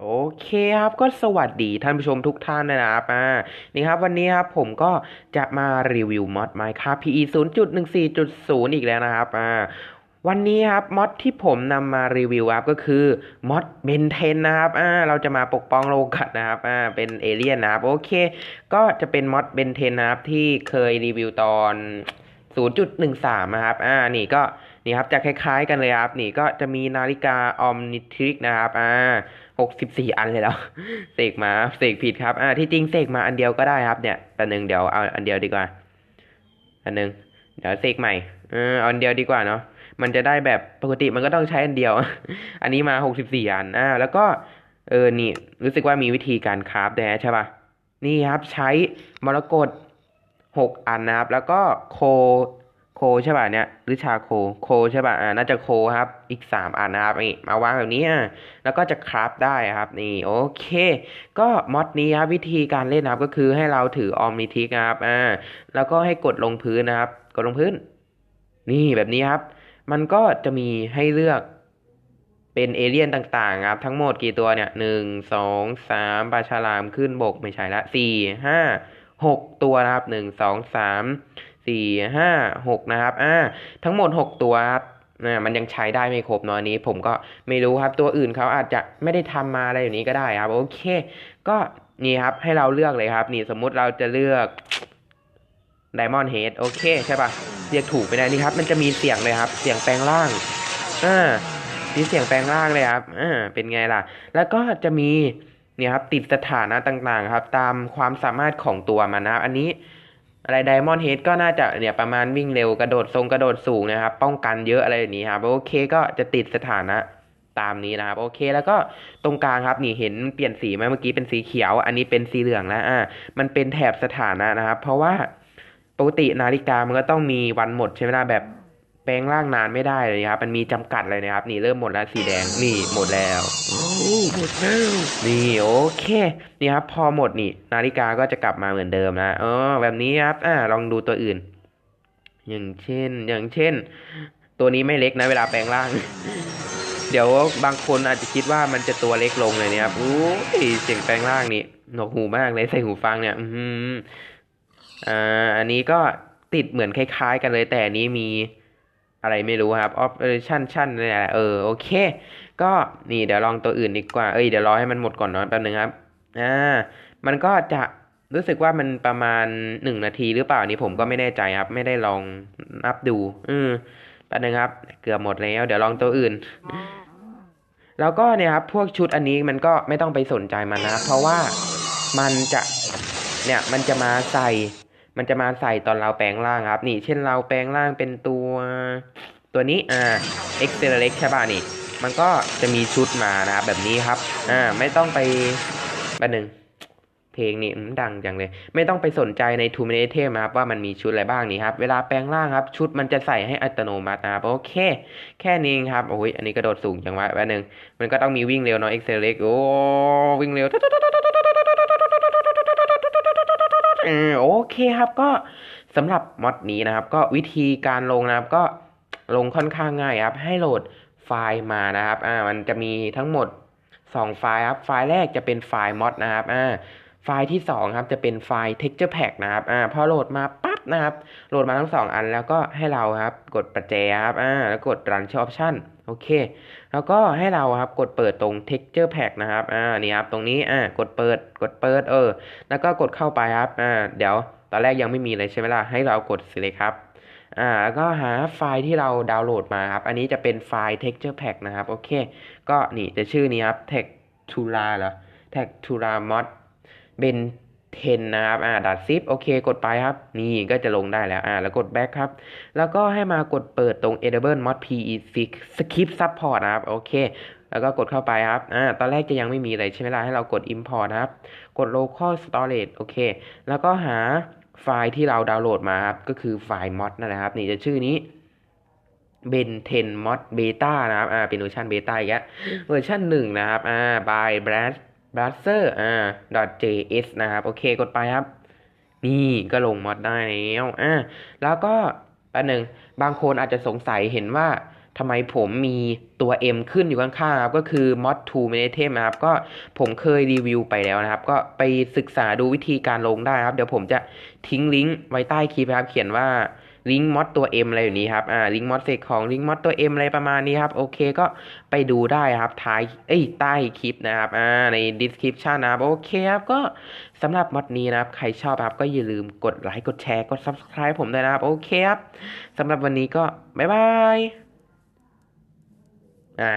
โอเคครับก็สวัสดีท่านผู้ชมทุกท่านนะครับอ่านี่ครับวันนี้ครับผมก็จะมารีวิวมอด Minecraft PE 0.14.0 อีกแล้วนะครับอ่าวันนี้ครับมอดที่ผมนำมารีวิวครับก็คือมอดเบนเทนนะครับอ่าเราจะมาปกป้องโลกนะครับอ่าเป็นเอเลี่ยนนะครับโอเค ก็จะเป็นมอดเบนเทนนะครับที่เคยรีวิวตอน 0.13นะครับอ่านี่ก็ นี่ครับจะคล้ายๆกันเลยครับ นี่ก็จะมีนาฬิกาออมนิทริกนะครับอ่าหกสิบสี่อันเลยแล้วเสกมาเสกผิดครับอ่าที่จริงเสกมาอันเดียวก็ได้ครับเนี่ยแต่หนึ่งเดี๋ยวเอาอันเดียวดีกว่าอันหนึ่งเดี๋ยวเสกใหม่เออเอาอันเดียวดีกว่าเนาะมันจะได้แบบปกติมันก็ต้องใช้อันเดียว อันนี้มาหกสิบสี่อันอ่าแล้วก็เออนี่รู้สึกว่ามีวิธีการคราฟด้วยใช่ปะนี่ครับใช้มรกตหกอันนะครับ แล้วก็โค โคใช่ป่ะเนี่ยหรือชาโคโคใช่ป่ะอ่าน่าจะโคครับอีกสามอันนะครับนี่มาวางแบบนี้อะแล้วก็จะคราฟได้ครับนี่โอเค ก็มอดนี้ครับวิธีการเล่นนะครับก็คือให้เราถือออมนิทิกครับอ่าแล้วก็ให้กดลงพื้นนะครับ กดลงพื้น นี่แบบนี้ครับ มันก็จะมีให้เลือกเป็นเอเลี่ยนต่างๆครับ ทั้งหมดกี่ตัวเนี่ยหนึ่งสองสามปลาฉลามขึ้นบกไม่ใช่ละสี่ห้าหกตัวนะครับหนึ่งสองสาม สี่ห้าหกนะครับอ่าทั้งหมดหกตัวครับอ่ามันยังใช้ได้ไม่ครบเนอะอันนี้ ผมก็ไม่รู้ครับตัวอื่นเขาอาจจะไม่ได้ทำมาอะไรอย่างนี้ก็ได้ครับ โอเค ก็นี่ครับให้เราเลือกเลยครับ นี่สมมุติเราจะเลือก Diamond Head โอเคใช่ปะเรียกถูกไปได้นี่ครับ มันจะมีเสียงเลยครับ เสียงแปลงร่างอ่ามีเสียงแปลงร่างเลยครับอ่าเป็นไงล่ะ แล้วก็จะมีเนี่ยครับติดสถานะต่างๆ ครับ ตามความสามารถของตัวมันนะครับอันนี้ อะไรไดมอนด์เฮดก็น่าจะเนี่ยประมาณวิ่งเร็วกระโดดทรงกระโดดสูงนะครับ ป้องกันเยอะอะไรอย่างนี้ครับโอเคก็จะติดสถานะตามนี้นะครับโอเคแล้วก็ตรงกลางครับนี่เห็นเปลี่ยนสีไหมเมื่อกี้เป็นสีเขียว อันนี้เป็นสีเหลืองแล้วอ่ามันเป็นแถบสถานะนะครับ เพราะว่าปกตินาฬิกามันก็ต้องมีวันหมดใช่ไหมล่ะแบบ แปลงร่างนานไม่ได้เลยครับ มันมีจำกัดเลยนะครับ นี่เริ่มหมดแล้วสีแดง นี่หมดแล้วโอ้หมดแล้ว นี่โอเค นี่ครับ พอหมดนี่ นาฬิกาก็จะกลับมาเหมือนเดิมนะเออแบบนี้ครับ อ่า ลองดูตัวอื่น อย่างเช่น อย่างเช่น ตัวนี้ไม่เล็กนะ เวลาแปลงร่าง เดี๋ยวบางคนอาจจะคิดว่ามันจะตัวเล็กลงเลยเนี่ยครับอู้ยเสียงแปลงร่างนี่หนวกหูมากเลยใส่หูฟังเนี่ย อือหืออ่า อันนี้ก็ติดเหมือนคล้าย ๆ กันเลยแต่อันนี้มี อะไรไม่รู้ครับออปชั่นชั่นเนี่ยเออโอเค ก็นี่เดี๋ยวลองตัวอื่นดีกว่า เอ้ยเดี๋ยวรอให้มันหมดก่อนเนาะแป๊บนึงครับ อ่า มันก็จะรู้สึกว่ามันประมาณหนึ่งนาทีหรือเปล่านี่ผมก็ไม่แน่ใจครับ ไม่ได้ลองนับดู อืมแป๊บนึงครับ เกือบหมดแล้ว เดี๋ยวลองตัวอื่น แล้วก็เนี่ยครับ พวกชุดอันนี้มันก็ไม่ต้องไปสนใจมันนะครับเพราะว่ามันจะเนี่ยมันจะมาใส่ มันจะมาใส่ตอนเราแปลงร่างครับ นี่ เช่นเราแปลงร่างเป็นตัวตัวนี้อ่า e x c e l e r a t ใช่ป่ะนี่ มันก็จะมีชุดมานะครับแบบนี้ครับอ่าไม่ต้องไปแป๊บหนึ่งเพลงนี่อืมดังจังเลย ไม่ต้องไปสนใจใน Two Minute Item นะครับว่ามันมีชุดอะไรบ้างนี่ครับ เวลาแปลงร่างครับ ชุดมันจะใส่ให้อัตโนมัตินะครับโอเค แค่นี้ครับโอ้ยอันนี้กระโดดสูงจังวะแป๊บนึงมันก็ต้องมีวิ่งเร็วเนาะ e x c e l e r a t โอ้วิ่งเร็ว เออโอเคครับก็สำหรับมอดนี้นะครับ ก็วิธีการลงนะครับก็ลงค่อนข้างง่ายครับ ให้โหลดไฟล์มานะครับอ่ามันจะมีทั้งหมด 2 ไฟล์ครับ ไฟล์แรกจะเป็นไฟล์มอดนะครับอ่าไฟล์ที่2ครับจะเป็นไฟล์ texture pack นะครับอ่าพอโหลดมาปั นะครับโหลดมาทั้ง 2 อันแล้วก็ให้เราครับกดประแจครับอ่าแล้วกด run show option โอเค แล้วก็ให้เราครับกดเปิดตรง texture pack นะครับอ่านี่ครับตรงนี้อ่ากดเปิดกดเปิดเออ แล้วก็กดเข้าไปครับอ่าเดี๋ยวตอนแรกยังไม่มีเลยใช่ไหมล่ะให้เรากด select ครับอ่าแล้วก็หาไฟล์ที่เราดาวน์โหลดมาครับ อันนี้จะเป็นไฟล์ texture pack นะครับ โอเค ก็นี่จะชื่อนี้ครับ textura เหรอ textura mod ben 10 นะครับอ่าดัดซิปโอเคกดไปครับ นี่ก็จะลงได้แล้วอ่าแล้วกด back ครับ แล้วก็ให้มากดเปิดตรง edible mod pe skip support นะครับ โอเค แล้วก็กดเข้าไปครับอ่าตอนแรกจะยังไม่มีเลยใช่ไหมล่ะ ให้เรากด import นะครับ กด local storage โอเค แล้วก็หาไฟล์ที่เราดาวน์โหลดมาครับ ก็คือไฟล์ mod นั่นแหละครับ นี่จะชื่อนี้ ben 10 mod beta นะครับ อ่า เป็นเวอร์ชัน beta อีกแล้วเวอร์ชันหนึ่งนะครับ อ่า by brad browser อ่า .js นะครับ โอเคกดไปครับ นี่ก็ลงมอดได้แล้วอ่าแล้วก็แป๊บหนึ่งบางคนอาจจะสงสัยเห็นว่าทำไมผมมีตัว M ขึ้นอยู่ข้างๆครับ ก็คือ mod 2 m a n a t e m นะครับ ก็ผมเคยรีวิวไปแล้วนะครับ ก็ไปศึกษาดูวิธีการลงได้ครับ เดี๋ยวผมจะทิ้งลิงก์ไว้ใต้คลิปนะครับ เขียนว่า ลิงก์มอดตัว M อะไรอยู่นี้ครับอ่าลิงก์มอดเซกของลิงก์มอดตัว M อะไรประมาณนี้ครับโอเคก็ไปดูได้ครับท้ายเอ้ยใต้คลิปนะครับอ่าใน description นะครับโอเคครับก็สำหรับมอดนี้นะครับใครชอบครับก็อย่าลืมกดไลค์กดแชร์กด subscribe ผมด้วยนะครับโอเคครับสำหรับวันนี้ก็บ๊ายบายอ่า